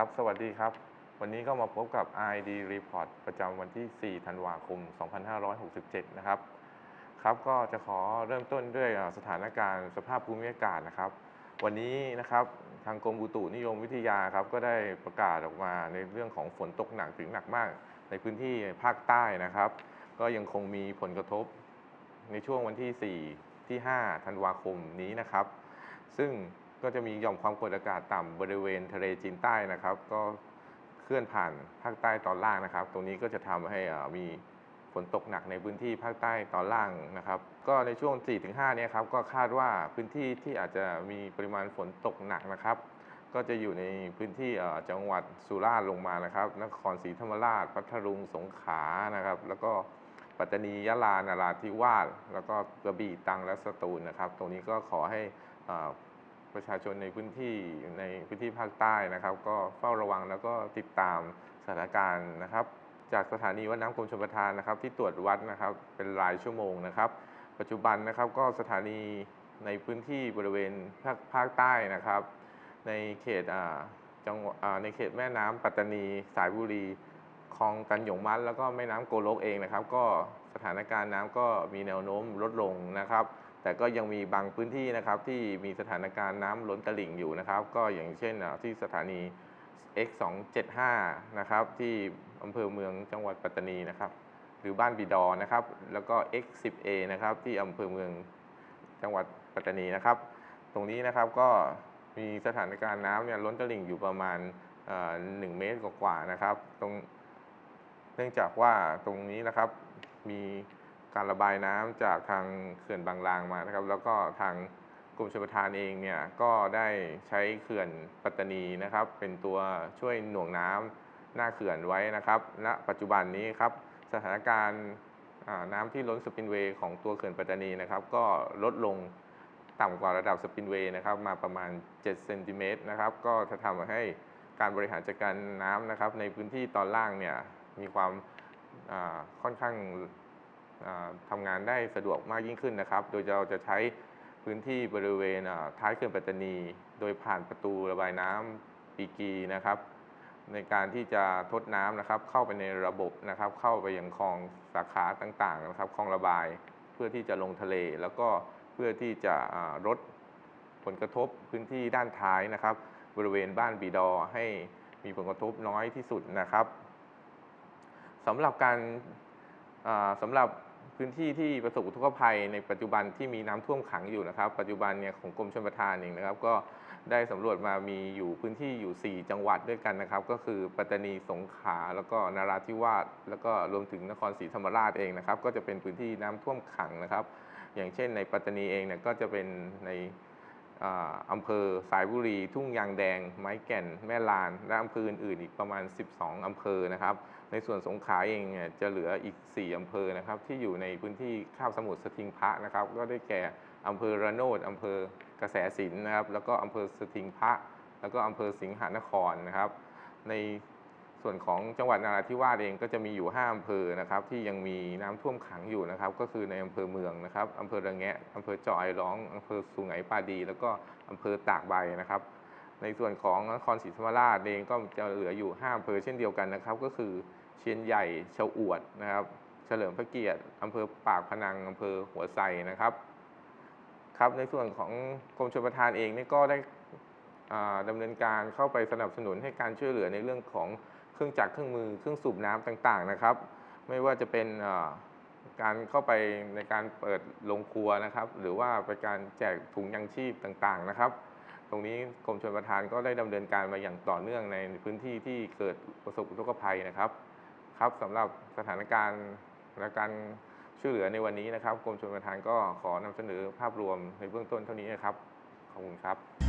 ครับ สวัสดีครับ วันนี้ก็มาพบกับ ID Report ประจำวันที่ 4 ธันวาคม 2567 นะครับ ครับก็จะขอเริ่มต้นด้วยสถานการณ์สภาพภูมิอากาศนะครับ วันนี้นะครับทางกรมอุตุนิยมวิทยาครับ ก็ได้ประกาศออกมาในเรื่องของฝนตกหนักถึงหนักมาก ในพื้นที่ภาคใต้นะครับ ก็ยังคงมีผลกระทบในช่วงวันที่ 4 ที่ 5 ธันวาคมนี้นะครับ ซึ่ง ก็จะมีหย่อมความกดอากาศต่ำบริเวณทะเลจีนใต้นะครับ ก็เคลื่อนผ่านภาคใต้ตอนล่างนะครับ ตรงนี้ก็จะทำให้มีฝนตกหนักในพื้นที่ภาคใต้ตอนล่างนะครับ ก็ในช่วง 4-5เนี่ยครับก็คาดว่าพื้นที่ที่อาจจะมีปริมาณฝนตกหนักนะครับ ก็จะอยู่ในพื้นที่จังหวัดสุราษฎร์ลงมานะครับ นครศรีธรรมราช พัทลุงสงขลานะครับ แล้วก็ปัตตานียะลานราธิวาสแล้วก็กระบี่ตรังและสตูลนะครับ ตรงนี้ก็ขอให้ ประชาชนในพื้นที่ในพื้นที่ภาคใต้นะครับ ก็เฝ้าระวังแล้วก็ติดตามสถานการณ์นะครับ จากสถานีวัดน้ำกรมชลประทานนะครับ ที่ตรวจวัดนะครับเป็นรายชั่วโมงนะครับ ปัจจุบันนะครับก็สถานีในพื้นที่บริเวณภาคภาคใต้นะครับ ในเขตอ่าจังหวัดอ่าในเขตแม่น้ำปัตตานีสายบุรีคลองตันหยงมัดแล้วก็แม่น้ำโกลกเองนะครับ ก็สถานการณ์น้ำก็มีแนวโน้มลดลงนะครับ แต่ก็ยังมีบางพื้นที่นะครับที่มีสถานการณ์น้ำล้นตลิ่งอยู่นะครับ ก็อย่างเช่นที่สถานี X275 นะครับที่อำเภอเมืองจังหวัดปัตตานีนะครับ หรือบ้านบีดอนะครับ แล้วก็ X10A นะครับที่อำเภอเมืองจังหวัดปัตตานีนะครับ ตรงนี้นะครับก็มีสถานการณ์น้ำเนี่ยล้นตลิ่งอยู่ประมาณเอ่อหนึ่งเมตรกว่าๆนะครับ ตรง เนื่องจากว่าตรงนี้นะครับมี การระบายน้ำจากทางเขื่อนบางลางมานะครับ แล้วก็ทางกรมชลประทานเองเนี่ยก็ได้ใช้เขื่อนปัตตานีนะครับ เป็นตัวช่วยหน่วงน้ำหน้าเขื่อนไว้นะครับณปัจจุบันนี้ครับสถานการณ์น้ำที่ล้นสปินเวย์ของตัวเขื่อนปัตตานีนะครับ ก็ลดลงต่ำกว่าระดับสปินเวย์นะครับมาประมาณ7เซนติเมตรนะครับก็จะทำให้การบริหารจัดการน้ำนะครับ ในพื้นที่ตอนล่างเนี่ยมีความค่อนข้าง ทำงานได้สะดวกมากยิ่งขึ้นนะครับ โดยเราจะใช้พื้นที่บริเวณท้ายเขื่อนปัตตานี โดยผ่านประตูระบายน้ำปีกีนะครับ ในการที่จะทดน้ำนะครับ เข้าไปในระบบนะครับ เข้าไปยังคลองสาขาต่างๆนะครับคลองระบายเพื่อที่จะลงทะเล แล้วก็เพื่อที่จะลดผลกระทบพื้นที่ด้านท้ายนะครับ บริเวณบ้านบีดอให้มีผลกระทบน้อยที่สุดนะครับสำหรับการสำหรับ พื้นที่ที่ประสบอุทกภัยในปัจจุบันที่มีน้ำท่วมขังอยู่นะครับ ปัจจุบันเนี่ยของกรมชลประทานเองนะครับ ก็ได้สำรวจมามีอยู่พื้นที่อยู่ 4 จังหวัดด้วยกันนะครับ ก็คือปัตตานีสงขลาแล้วก็นราธิวาสแล้วก็รวมถึงนครศรีธรรมราชเองนะครับ ก็จะเป็นพื้นที่น้ำท่วมขังนะครับ อย่างเช่น ในปัตตานีเองเนี่ยก็จะเป็นในอ่าอำเภอสายบุรี ทุ่งยางแดง ไม้แก่น แม่ลาน และอำเภออื่นๆอีกประมาณ 12 อำเภอนะครับ ในส่วนสงขลาเองเนี่ยจะเหลืออีก 4 อำเภอนะครับที่อยู่ในพื้นที่ข้าวสมุทรสทิงพระนะครับ ก็ได้แก่อำเภอระโนดอำเภอกระแสสินนะครับแล้วก็อำเภอสทิงพระ แล้วก็อำเภอสิงหานครนะครับ ในส่วนของจังหวัดนราธิวาสเองก็จะมีอยู่ 5 อำเภอนะครับที่ยังมีน้ำท่วมขังอยู่นะครับ ก็คือในอำเภอเมืองนะครับอำเภอระแงะอำเภอจาะไอร้องอำเภอสุไหงปาดี แล้วก็อำเภอตากใบนะครับ ในส่วนของนครศรีธรรมราชเองก็จะเหลืออยู่5อำเภอเช่นเดียวกันนะครับ ก็คือเชียนใหญ่เฉาอวดนะครับ เฉลิมพระเกียรติอำเภอปากพนังอำเภอหัวไซนะครับครับในส่วนของกรมชลประทานเองนี่ก็ได้อ่าดำเนินการเข้าไปสนับสนุนให้การช่วยเหลือในเรื่องของเครื่องจักรเครื่องมือเครื่องสูบน้ำต่างๆนะครับ ไม่ว่าจะเป็นการเข้าไปในการเปิดโรงครัวนะครับ หรือว่าไปการแจกถุงยังชีพต่างๆนะครับ ตรงนี้กรมชลประทานก็ได้ดำเนินการมาอย่างต่อเนื่องในพื้นที่ที่เกิดประสบอุทกภัยนะครับ ครับสำหรับสถานการณ์และการช่วยเหลือในวันนี้นะครับกรมชลประทานก็ขอนำเสนอภาพรวมในเบื้องต้นเท่านี้นะครับขอบคุณครับ